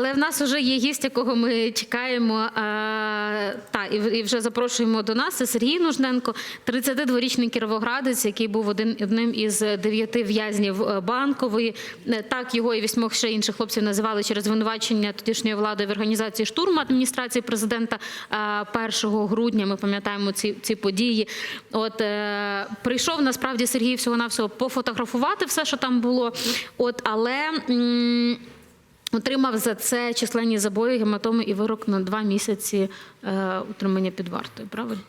Але в нас вже є гість, якого ми чекаємо. е, Та і вже запрошуємо до нас. Це Сергій Нужненко, 32-річний кіровоградець, який був один одним із дев'яти в'язнів е, банкової. Е, Так його і вісьмох ще інших хлопців називали через звинувачення тодішньої влади в організації штурму адміністрації президента е, 1 грудня. Ми пам'ятаємо ці, ці події. От прийшов насправді Сергій всього навсього пофотографувати все, що там було. От але. Отримав за це численні забої, гематоми і вирок на два місяці е, утримання під вартою. Правильно?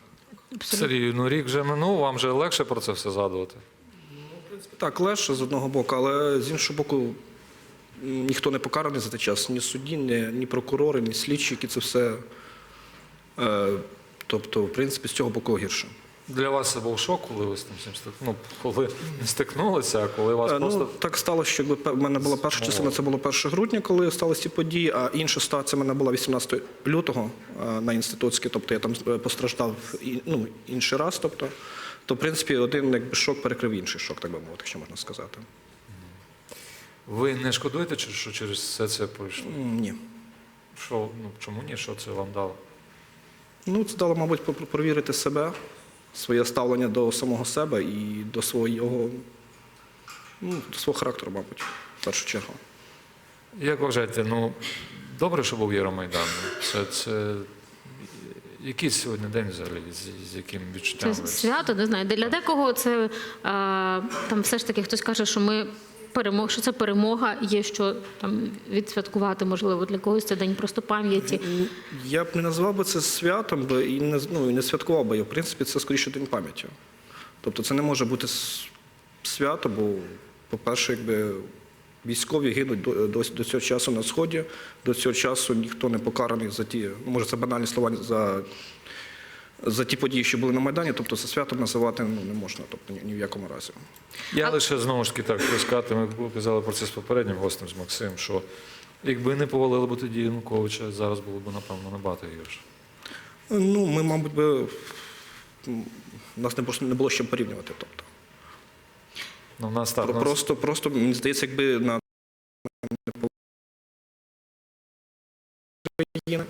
Абсолютно. Сергій, ну рік вже минув, вам вже легше про це все згадувати. Так, легше з одного боку, але з іншого боку, ніхто не покараний за цей час. Ні судді, ні, ні прокурори, ні слідчі, які це все. Е, тобто, в принципі, з цього боку гірше. Для вас це був шок, коли ви з тим всім стик... ну, коли стикнулися, а коли вас Е, просто. Ну, так сталося, що якби в мене була перша частина, це було 1 грудня, коли сталися ці події, а інша ситуація в мене була 18 лютого е, на інститутській, тобто я там е, постраждав ну, інший раз. Тобто, то, в принципі, один якби, шок перекрив інший шок, так би мовити, якщо можна сказати. Ви не шкодуєте, що через все це пройшло? Ні. Що, ну, чому ні? Що це вам дало? Ну, це дало, мабуть, провірити себе, своє ставлення до самого себе і до свого, ну, до свого характеру, мабуть, в першу чергу. Як вважаєте, ну добре, що був Євромайдан? Це, це який сьогодні день взагалі, з, з яким відчуттям? Це ви- свято, не знаю. Для декого це а, там все ж таки хтось каже, що ми перемог, що це перемога, є що там відсвяткувати, можливо, для когось це день просто пам'яті. Я б не назвав би це святом би і не, ну, і не святкував би. його. В принципі, це скоріше день пам'яті. Тобто це не може бути свято, бо, по-перше, якби військові гинуть до, до, до цього часу на сході, до цього часу ніхто не покараний за ті, ну, може, це банальні слова за, за ті події, що були на Майдані. Тобто це святом називати ну, не можна, тобто ні, ні в якому разі. Я лише знову ж таки так хочу сказати, ми казали про це з попереднім гостем, з Максимом, що якби не повалили б тоді Януковича, зараз було б, напевно, набагато гірше. Ну, ми, мабуть, би, нас не, просто не було з чим порівнювати. Тобто. Ну, в нас так. Про- нас- Просто, просто мені здається, якби на країни,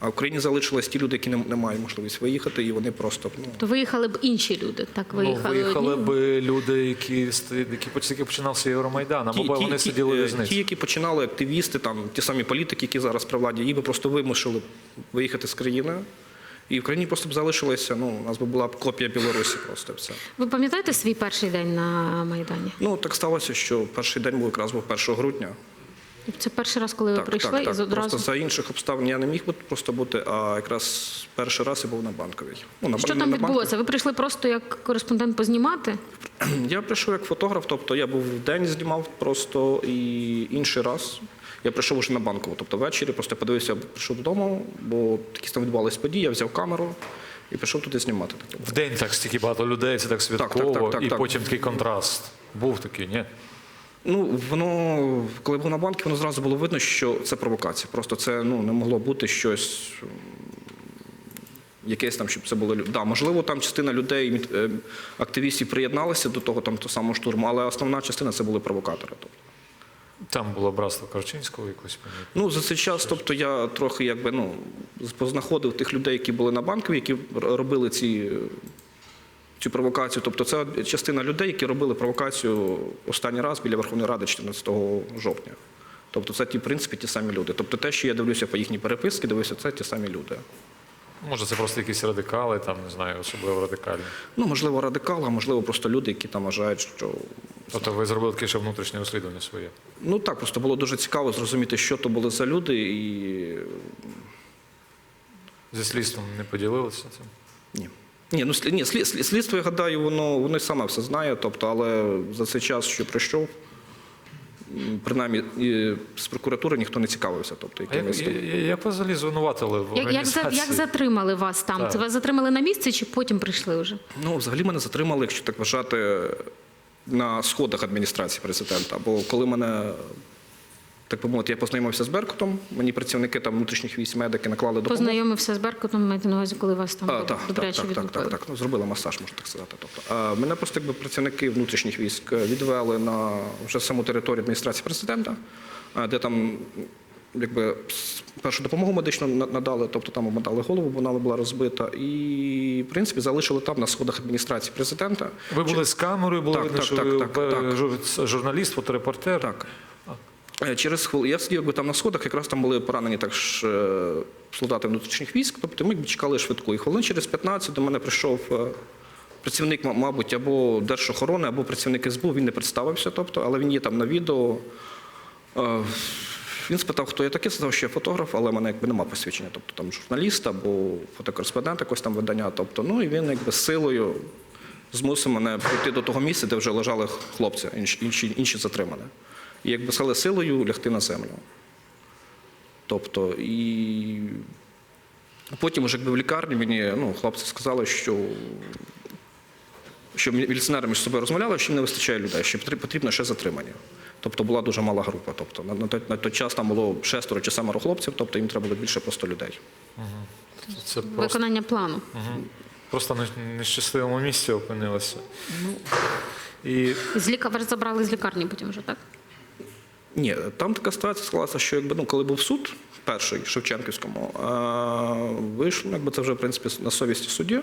а в Україні залишились ті люди, які не, не мають можливість виїхати, і вони просто ну, То виїхали б інші люди. Так Ну, виїхали. виїхали одні. б люди, які, які які починався Євромайдан, або ті, вони ті, сиділи в е, в'язниці. ті, які починали активісти, там ті самі політики, які зараз при владі, їх би просто вимусили виїхати з країни. І в країні просто б залишилося, ну, у нас би була б копія Білорусі просто все. Ви пам'ятаєте свій перший день на Майдані? Ну, так сталося, що перший день був якраз був 1 грудня. Це перший раз, коли ви прийшли так, і так. одразу. Просто за інших обставин я не міг бути, просто бути, а якраз перший раз я був на банковій. Ну, на, Що не там на відбулося? Ви прийшли просто як кореспондент познімати? Я прийшов як фотограф, тобто я був в день знімав просто і інший раз. Я прийшов уже на банкову, тобто ввечері просто подивився, прийшов додому, бо якісь там відбувалися події, я взяв камеру і пішов туди знімати. В день так стільки багато людей, це так святково, так, так, і так. потім такий контраст. Був такий, ні? Ну, воно, коли був на банку, воно зразу було видно, що це провокація. Просто це ну, не могло бути щось. Якесь там, щоб це було да, можливо, там частина людей, е, активістів приєдналися до того там того самого штурму, але основна частина це були провокатори. Тобто. Там було братство Карчинського якось. Ну за цей час, тобто я трохи якби ну познаходив тих людей, які були на банковій, які робили ці. Цю провокацію, тобто це частина людей, які робили провокацію останній раз біля Верховної Ради 14 жовтня. Тобто це ті, в принципі, ті самі люди. Тобто те, що я дивлюся по їхній переписці, дивлюся, це ті самі люди. Може, це просто якісь радикали, там не знаю, особливо радикальні. Ну, можливо, радикали, а можливо, просто люди, які там вважають, що Тобто ви зробили таке ще внутрішнє розслідування своє. ну так, просто було дуже цікаво зрозуміти, що то були за люди, і Зі слідством не поділилися цим. Ні. Ну слід, ні, слід, слід- слідство, я гадаю, воно, воно й саме все знає, тобто, але за цей час, що пройшов, принаймні і з прокуратури ніхто не цікавився. Тобто, А як, якимись там- я- як ви взагалі звинуватили в Як, як, за, організації? як затримали вас там? Так. Це вас затримали на місці чи потім прийшли вже? Ну, взагалі мене затримали, якщо так вважати, на сходах адміністрації президента. Бо коли мене, так би мовити, я познайомився з Беркутом, мені працівники там внутрішніх військ медики наклали допомогу. Познайомився з Беркутом, маєте на увазі, коли вас там А, так, так, добряче так, так, так, так. Ну, зробили масаж, можна так сказати. Тобто, а, мене просто якби працівники внутрішніх військ відвели на вже саму територію адміністрації президента, а, де там якби першу допомогу медичну надали, тобто там обмотали голову, бо вона була розбита. І, в принципі, залишили там на сходах адміністрації президента. Ви були з камерою, було Так, видно, так, що так, ви так, е, так. журналіст, фоторепортер. Так. Е, Через хвилину я сидів там на сходах, якраз там були поранені також е, солдати внутрішніх військ, тобто ми чекали швидку. І хвилин через 15 до мене прийшов е, працівник, мабуть, або Держохорони, або працівник СБУ, він не представився, тобто, але він є там на відео. Він спитав, хто я такий, сказав, що я фотограф, але в мене якби немає посвідчення, тобто там журналіст або фотокореспондент якось там видання. Тобто, ну і він якби силою змусив мене прийти до того місця, де вже лежали хлопці, інші, інші, інші затримані. І якби сказали силою лягти на землю. Тобто, і потім, вже якби в лікарні мені ну, хлопці сказали, що, що міліціонери між собою розмовляли, що їм не вистачає людей, що потрібно ще затримання. Тобто була дуже мала група. Тобто, на, на, той, на той час там було шестеро чи семеро хлопців, тобто їм треба було більше просто людей. Це просто, Виконання плану. просто на нещасливому місці опинилося. Ну. І З лікар забрали з лікарні потім вже, так? Ні, там така ситуація склалася, що якби ну, коли був суд перший Шевченківському, вийшло, якби це вже в принципі на совісті судді.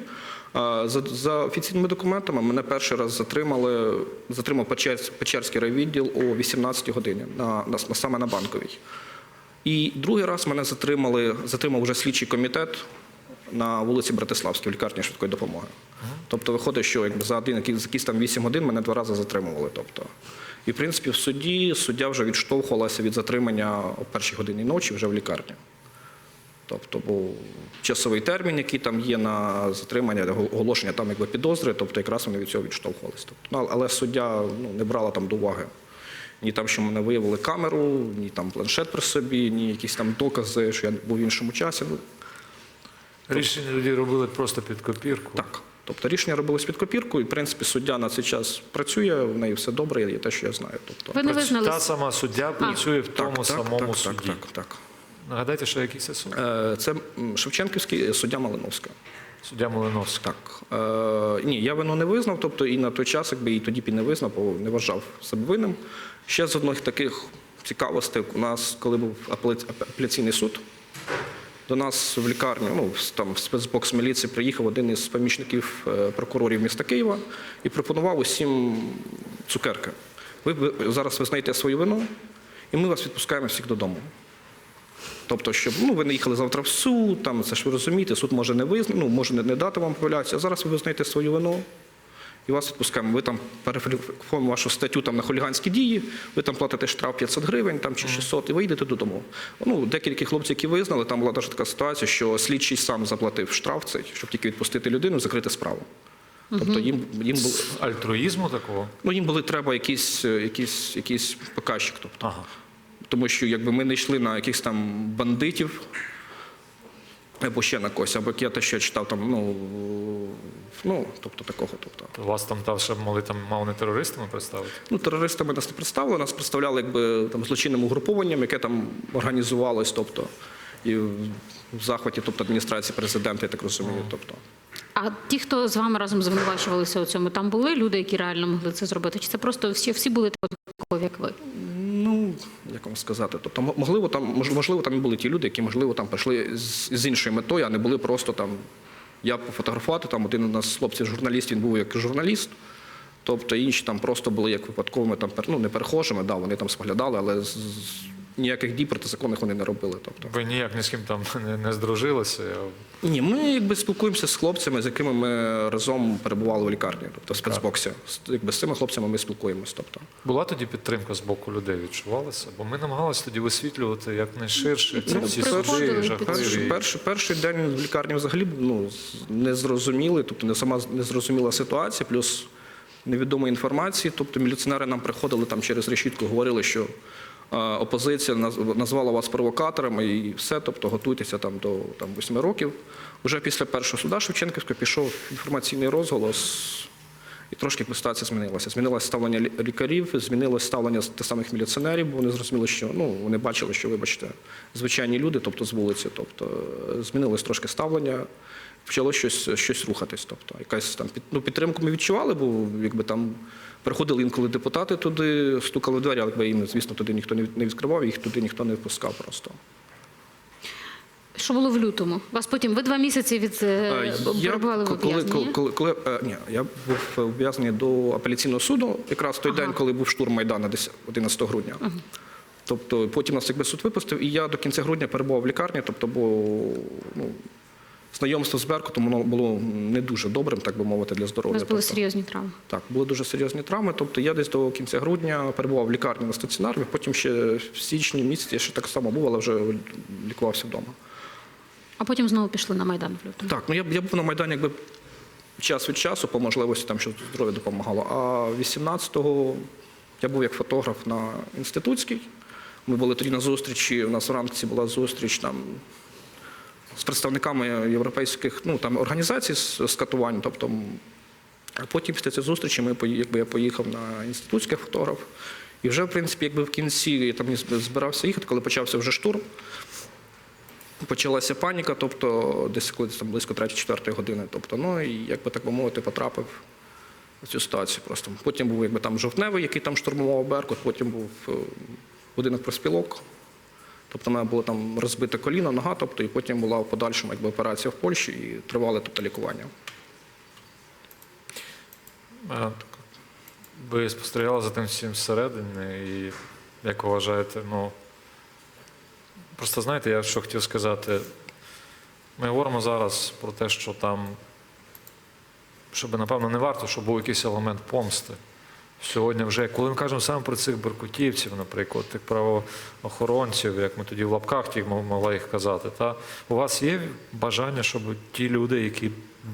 За, за офіційними документами мене перший раз затримали, затримав Печерсь- Печерський райвідділ о 18 годині на, на саме на банковій. І другий раз мене затримали, затримав вже слідчий комітет на вулиці Братиславській в лікарні швидкої допомоги. Тобто виходить, що якби за один якісь там 8 годин мене два рази затримували. Тобто. І в принципі в суді суддя вже відштовхувалася від затримання о першій годині ночі вже в лікарні. Тобто був часовий термін, який там є на затримання, оголошення там якби підозри, тобто якраз вони від цього відштовхувалися. Тобто, ну, але суддя ну, не брала там до уваги ні там, що мене виявили камеру, ні там планшет при собі, ні якісь там докази, що я був в іншому часі. Рішення тоді робили просто під копірку. так. Тобто рішення робилось під копірку, і в принципі суддя на цей час працює, в неї все добре, є те, що я знаю. Тобто, Ви не визнали. Та сама суддя працює в тому самому так, суді. Так, так, так. Нагадайте, що який це суд? Е, Це м, Шевченківський суддя Малиновська. Суддя Малиновський. Так. Е, ні, я вину не визнав, тобто і на той час, якби і тоді б і не визнав, бо не вважав себе винним. Ще з одних таких цікавостей, у нас, коли був апеля- апеляційний суд, до нас в лікарню, ну, там в спецбокс міліції приїхав один із помічників е, прокурорів міста Києва і пропонував усім цукерки. Ви зараз визнаєте свою вину, і ми вас відпускаємо всіх додому. Тобто, щоб ну, ви не їхали завтра в суд, там, це ж ви розумієте, суд може не визнати, ну, може не, не дати вам апеляцію, а зараз ви визнаєте свою вину і вас відпускаємо. Ви там перекваліфікуємо вашу статтю там, на хуліганські дії, ви там платите штраф 500 гривень там, чи 600 і ви йдете додому. Ну, декілька хлопців, які визнали, там була навіть така ситуація, що слідчий сам заплатив штраф цей, щоб тільки відпустити людину і закрити справу. Тобто їм, їм, було, Альтруїзму такого? ну, їм були треба якийсь, е, якийсь, якийсь показчик. Тобто. Ага. Тому що якби ми не йшли на якихось там бандитів, або ще на когось, або як я те, що я читав там, ну, ну тобто такого. Тобто. Вас там та ще могли там мало не терористами представити? Ну, терористами нас не представили, нас представляли якби там злочинним угрупованням, яке там організувалось, тобто, і в в захваті, тобто адміністрації президента, я так розумію. Тобто. А ті, хто з вами разом звинувачувалися у цьому, там були люди, які реально могли це зробити? Чи це просто всі, всі були такі, як ви? Як вам сказати, тобто, можливо, там, можливо, там і були ті люди, які, можливо, там прийшли з, з іншою метою, а не були просто там. Я пофотографувати, там один у нас з хлопців журналіст, він був як журналіст. Тобто інші там просто були як випадковими, там, ну, не перехожими, да, вони там споглядали, але ніяких дій протизаконних вони не робили. Тобто. Ви ніяк ні з ким там не, не здружилися. Ні, ми якби спілкуємося з хлопцями, з якими ми разом перебували в лікарні, тобто в спецбоксі. Якби з цими хлопцями ми спілкуємося. Тобто. Була тоді підтримка з боку людей, відчувалася? Бо ми намагалися тоді висвітлювати якнайширше ці Ну, всі суди. Перший, жахливі. перший, перший день в лікарні взагалі ну, з- незрозумілий, тобто не сама незрозуміла ситуація, плюс невідома інформації. Тобто міліціонери нам приходили там через решітку, говорили, що опозиція назвала вас провокаторами і все, тобто готуйтеся там до там, 8 років. Уже після першого суда Шевченківського пішов інформаційний розголос. І трошки ситуація змінилася. Змінилося ставлення лікарів, змінилося ставлення тих самих міліціонерів, бо вони зрозуміли, що ну, вони бачили, що, вибачте, звичайні люди, тобто з вулиці, тобто змінилось трошки ставлення, почало щось, щось рухатись. Тобто, якась там під, ну, підтримку ми відчували, бо якби там приходили інколи депутати туди, стукали в двері, але їм, звісно, туди ніхто не від- не відкривав, їх туди ніхто не впускав просто. Що було в лютому? Вас потім ви два місяці від е, Е, перебували в коли, ув'язненні? коли, коли, коли, е, ні, я був ув'язнений до апеляційного суду, якраз той Ага. день, коли був штурм Майдану, десь 11 грудня. Тобто потім нас якби суд випустив, і я до кінця грудня перебував в лікарні, тобто, бо ну, знайомство з Беркутом воно було не дуже добрим, так би мовити, для У здоров'я. вас були Тобто, серйозні травми. так, були дуже серйозні травми. Тобто я десь до кінця грудня перебував в лікарні на стаціонарі, потім ще в січні місяці я ще так само був, але вже лікувався вдома. А потім знову пішли на Майдан в лютому. Так, ну я, я був на Майдані якби час від часу, по можливості, там, що здоров'я допомагало. А 18-го я був як фотограф на інститутській. Ми були тоді на зустрічі, у нас вранці була зустріч там з представниками європейських ну, там, організацій з, катувань. Тобто, а потім після цієї зустрічі ми, якби, я поїхав на інститутський фотограф. І вже, в принципі, якби в кінці я там збирався їхати, коли почався вже штурм. Почалася паніка, тобто десь коли там близько 3-4 години. Тобто, ну і як би так би мовити, потрапив в цю ситуацію. Просто потім був якби там жовтневий, який там штурмував Беркут, потім був е, будинок проспілок. Тобто, в мене було там розбите коліно, нога, тобто, і потім була в подальшому якби, операція в Польщі і тривале тобто, лікування. Ви спостерігали за тим всім всередині, і як вважаєте, ну просто знаєте, я що хотів сказати. Ми говоримо зараз про те, що там, щоб, напевно, не варто, щоб був якийсь елемент помсти. Сьогодні вже, коли ми кажемо саме про цих беркутівців, наприклад, тих правоохоронців, як ми тоді в лапках ті мо- могли їх казати, та у вас є бажання, щоб ті люди, які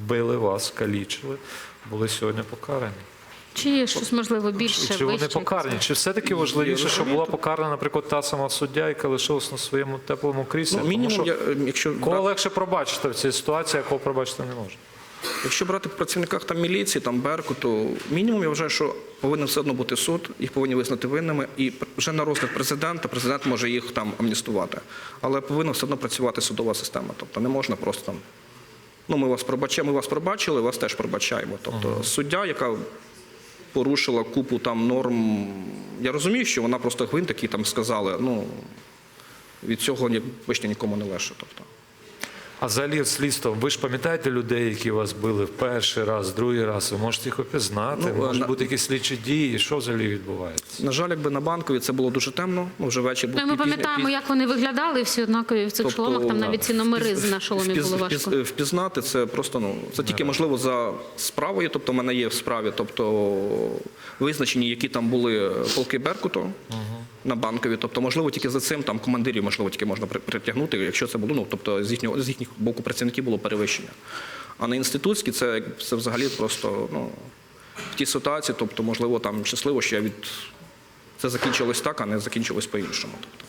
били вас, калічили, були сьогодні покарані? Чи є щось можливо більше Чи вони вище? покарані? Чи все-таки важливіше, щоб була покарана, наприклад, та сама суддя, яка лишилась на своєму теплому кріслі? Ну, Тому що я, е, якщо кого легше пробачити в цій ситуації, а кого пробачити не можна? Якщо брати по працівниках там міліції, там Беркуту, мінімум я вважаю, що повинен все одно бути суд, їх повинні визнати винними, і вже на розгляд президента президент може їх там амністувати. Але повинна все одно працювати судова система. Тобто не можна просто там. Ну, ми вас пробачаємо, ми вас пробачили, вас теж пробачаємо. Тобто суддя, яка порушила купу там норм. Я розумію, що вона просто гвинт, який там сказали, ну від цього вишня нікому не легше. Тобто. А взагалі слідство, ви ж пам'ятаєте людей, які вас били в перший раз, другий раз, ви можете їх опізнати, Ну, можуть на- бути якісь слідчі дії, що взагалі відбувається? На жаль, якби на банкові це було дуже темно. Ну, вже вечір був Ну, ми пам'ятаємо, як вони виглядали, всі однакові в цих Тобто, шоломах, там навіть ці номери впіз- на шоломі впіз- було важко. впіз- Впізнати це просто ну це тільки можливо за справою. Тобто, в мене є в справі, тобто визначені, які там були полки Беркуту на банкові. Тобто, можливо, тільки за цим там командирів, можливо, тільки можна притягнути, якщо це було. Ну тобто з їхнього з їхніх боку працівників було перевищення. А на інститутській це, це взагалі просто ну в тій ситуації, тобто, можливо, там щасливо, що я від це закінчилось так, а не закінчилось по-іншому. Тобто.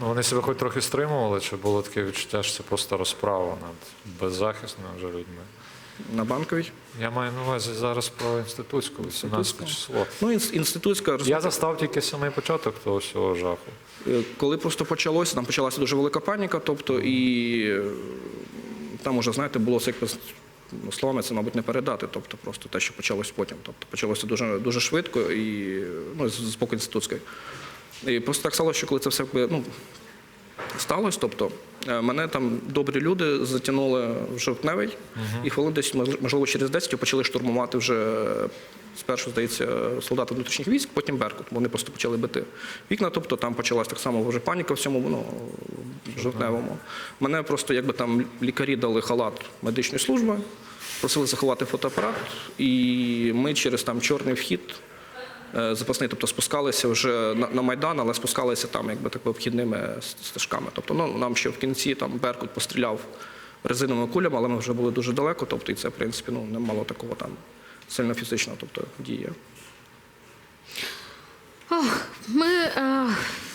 Ну, вони себе хоч трохи стримували, чи було таке відчуття, що це просто розправа над беззахисними вже людьми? На банковій. Я маю на увазі зараз про інститутську, 18 число. Ну, інститутська Я застав тільки самий початок того всього жаху. Е, Коли просто почалося, там почалася дуже велика паніка, тобто і е, там уже, знаєте, було це якось словами це, мабуть, не передати. Тобто просто те, що почалось потім. Тобто почалося дуже, дуже швидко і ну, з, з боку інститутської. І просто так сталося, що коли це все ну, сталося, тобто е, мене там добрі люди затягнули в жовтневий, і хвилин десь, можливо, через 10 почали штурмувати вже спершу, здається, солдати внутрішніх військ, потім Беркут. Вони просто почали бити вікна. Тобто там почалась так само вже паніка в цьому ну, жовтневому. Мене просто якби там лікарі дали халат медичної служби, просили заховати фотоапарат, і ми через там чорний вхід. Е, Запасний, тобто спускалися вже на, на Майдан, але спускалися там якби так обхідними стежками. Тобто ну, нам ще в кінці там Беркут постріляв резиновими кулями, але ми вже були дуже далеко, тобто і це, в принципі, ну, не мало такого там сильно фізичного тобто, дії. Ох, ми е,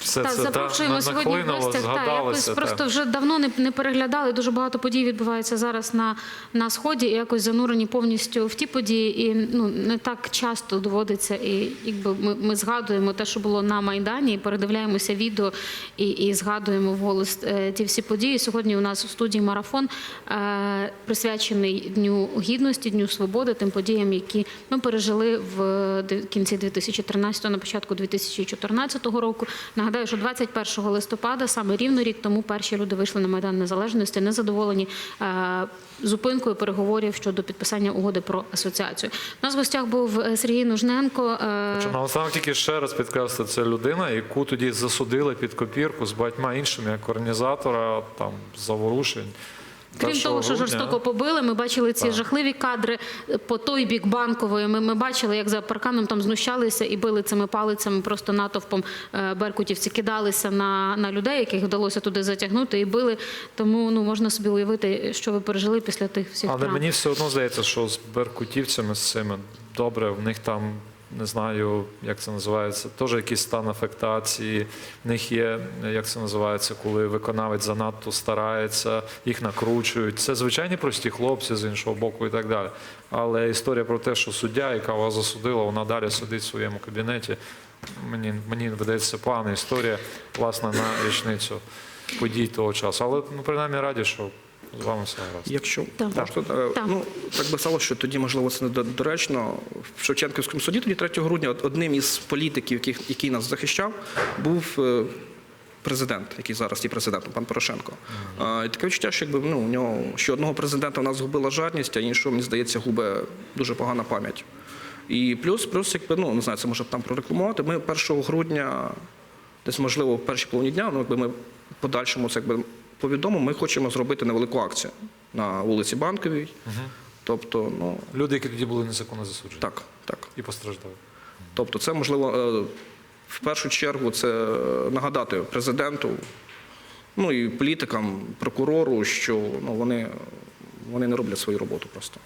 все Так, це запрошуємо та, сьогодні в гостях. Та, якось та. просто вже давно не, не переглядали. Дуже багато подій відбувається зараз на, на сході, і якось занурені повністю в ті події. І ну не так часто доводиться. І якби ми, ми згадуємо те, що було на майдані, і передивляємося відео і, і згадуємо вголос е, ті всі події. Сьогодні у нас у студії марафон е, присвячений Дню Гідності, Дню Свободи, тим подіям, які ми пережили в де- кінці 2013 на початку 2014 року. Нагадаю, що 21 листопада, саме рівно рік тому, перші люди вийшли на майдан незалежності, незадоволені е, зупинкою переговорів щодо підписання угоди про асоціацію. У нас в гостях був е, Сергій Нужненко. е, Що тільки ще раз підкреслити, це людина, яку тоді засудили під копірку з багатьма іншими, як організатора там заворушень. Крім того, що жорстоко побили, ми бачили ці жахливі кадри по той бік банкової. Ми, ми бачили, як за парканом там знущалися і били цими палицями просто натовпом е, беркутівці, кидалися на, на людей, яких вдалося туди затягнути, і били. Тому ну можна собі уявити, що ви пережили після тих всіх Але травм. мені все одно здається, що з беркутівцями з цими добре, в них там не знаю, як це називається, теж якийсь стан афектації. В них є, як це називається, коли виконавець занадто старається, їх накручують. Це звичайні прості хлопці з іншого боку і так далі. Але історія про те, що суддя, яка вас засудила, вона далі сидить в своєму кабінеті. Мені, мені видається погана історія, власне, на річницю подій того часу. Але ну, принаймні раді, що з вами все гаразд. Якщо Так. можна, е, Так. ну так би стало, що тоді можливо це недоречно. В Шевченківському суді тоді 3 грудня одним із політиків, яких, який нас захищав, був е, президент, який зараз є президентом, пан Порошенко. А, І таке відчуття, що якби ну у нього що одного президента в нас згубила жадність, а іншого, мені здається, губить дуже погана пам'ять. І плюс, плюс, якби ну не знаю, це може там прорекламувати. Ми 1 грудня, десь можливо, в першій половині дня, ну якби ми в подальшому це якби повідомимо, ми хочемо зробити невелику акцію на вулиці Банковій. Тобто, ну Люди, які тоді були незаконно засуджені так, так. і постраждали. Тобто, це можливо е, в першу чергу це е, нагадати президенту, ну і політикам, прокурору, що ну вони, вони не роблять свою роботу просто.